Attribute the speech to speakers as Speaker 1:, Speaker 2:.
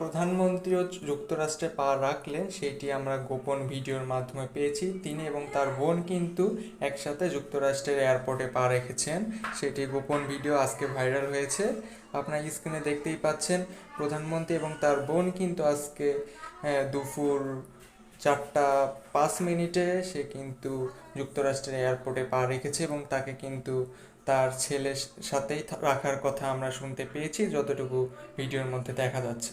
Speaker 1: প্রধানমন্ত্রীও যুক্তরাষ্ট্রে পা রাখলেন সেটি আমরা গোপন ভিডিওর মাধ্যমে পেয়েছি। তিনি এবং তার বোন কিন্তু একসাথে যুক্তরাষ্ট্রের এয়ারপোর্টে পা রেখেছেন। সেটি গোপন ভিডিও আজকে ভাইরাল হয়েছে। আপনার স্ক্রিনে দেখতেই পাচ্ছেন, প্রধানমন্ত্রী এবং তার বোন কিন্তু আজকে দুপুর চারটা পাঁচ মিনিটে সে কিন্তু যুক্তরাষ্ট্রের এয়ারপোর্টে পা রেখেছে এবং তাকে কিন্তু তার ছেলের সাথেই রাখার কথা আমরা শুনতে পেয়েছি, যতটুকু ভিডিওর মধ্যে দেখা যাচ্ছে।